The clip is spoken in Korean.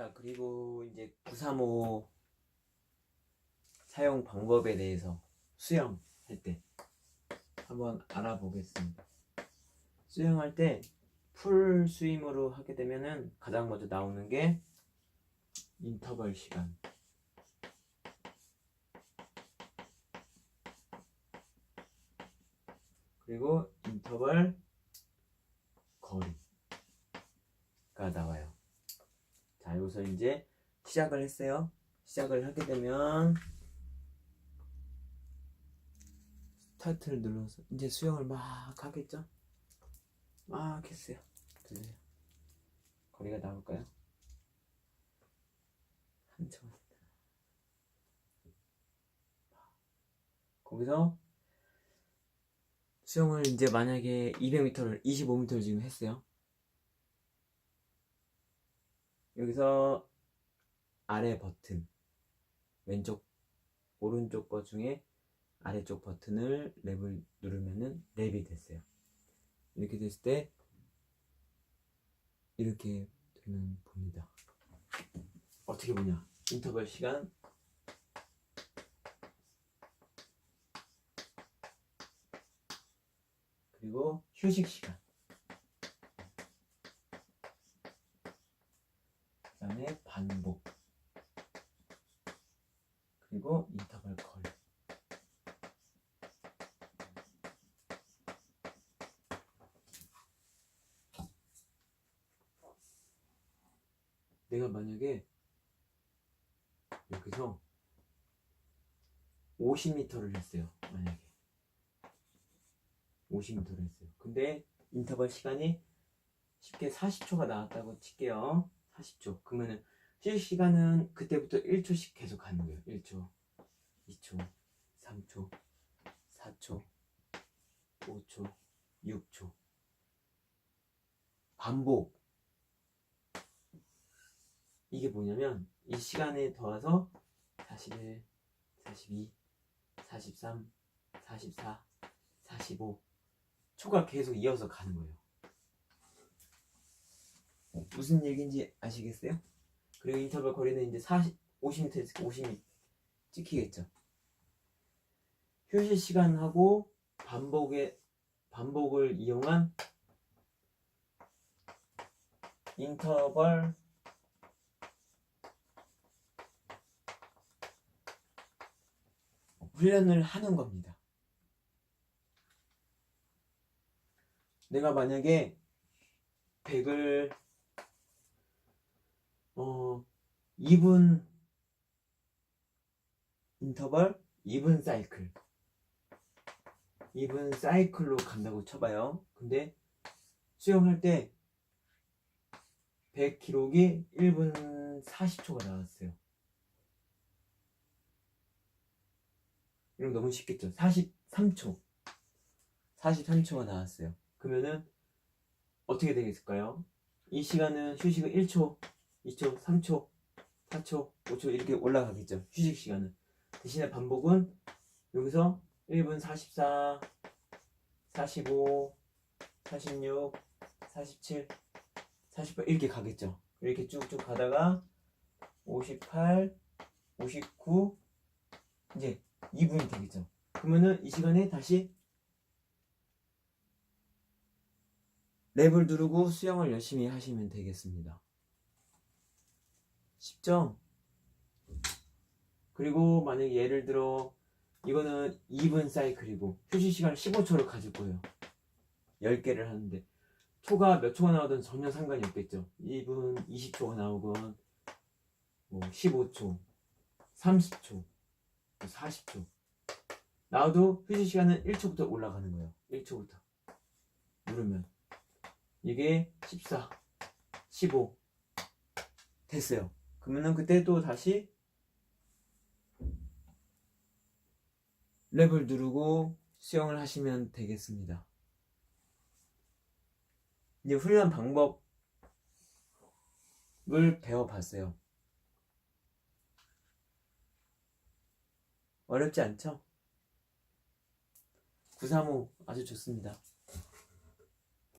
자, 그리고 이제 935 사용 방법에 대해서 수영할 때 한번 알아보겠습니다. 수영할 때 풀 스윙으로 하게 되면은 가장 먼저 나오는 게 인터벌 시간. 그리고 인터벌 거리가 나와요. 자, 여기서 이제 시작을 했어요. 시작을 하게 되면 스타트를 눌러서 이제 수영을 막 하겠죠? 막 했어요. 드세요. 거리가 나올까요? 한참. 거기서 수영을 이제 만약에 200m를 25m를 지금 했어요. 여기서 아래 버튼 왼쪽 오른쪽 거 중에 아래쪽 버튼을 랩을 누르면은 랩이 됐어요. 이렇게 됐을 때 이렇게 되는 봅니다. 어떻게 보냐? 인터벌 시간 그리고 휴식 시간 반복. 그리고 인터벌 걸. 내가 만약에 여기서 50m를 했어요 만약에. 50m를 했어요. 근데 인터벌 시간이 쉽게 40초가 나왔다고 칠게요 40초. 그러면은 휴식 시간은 그때부터 1초씩 계속 가는 거예요. 1초, 2초, 3초, 4초, 5초, 6초. 반복. 이게 뭐냐면 이 시간에 더해서 41, 42, 43, 44, 45 초가 계속 이어서 가는 거예요. 무슨 얘기인지 아시겠어요? 그리고 인터벌 거리는 이제 40, 50m 했으니까 50m 찍히겠죠. 휴식 시간하고 반복의 반복을 이용한 인터벌 훈련을 하는 겁니다. 내가 만약에 100을 어 2분 인터벌 2분 사이클. 2분 사이클로 간다고 쳐봐요. 근데 수영할 때 100 기록이 1분 40초가 나왔어요. 이러면 너무 쉽겠죠? 43초. 43초가 나왔어요. 그러면은 어떻게 되겠을까요? 이 시간은 휴식은 1초 2초, 3초, 4초, 5초 이렇게 올라가겠죠. 휴식 시간은. 대신에 반복은 여기서 1분 44, 45, 46, 47, 48 이렇게 가겠죠. 이렇게 쭉쭉 가다가 58, 59 이제 2분이 되겠죠. 그러면은 이 시간에 다시 랩을 누르고 수영을 열심히 하시면 되겠습니다. 쉽죠? 그리고 만약에 예를 들어 이거는 2분 사이클이고 휴식 시간 15초를 가질 거예요. 10개를 하는데 초가 몇 초가 나오든 전혀 상관이 없겠죠. 2분 20초가 나오건 뭐 15초, 30초, 40초 나와도 휴식 시간은 1초부터 올라가는 거예요. 1초부터 누르면 이게 14, 15 됐어요. 그러면은 그때 또 다시 랩을 누르고 수영을 하시면 되겠습니다. 이제 훈련 방법을 배워봤어요. 어렵지 않죠? 935 아주 좋습니다.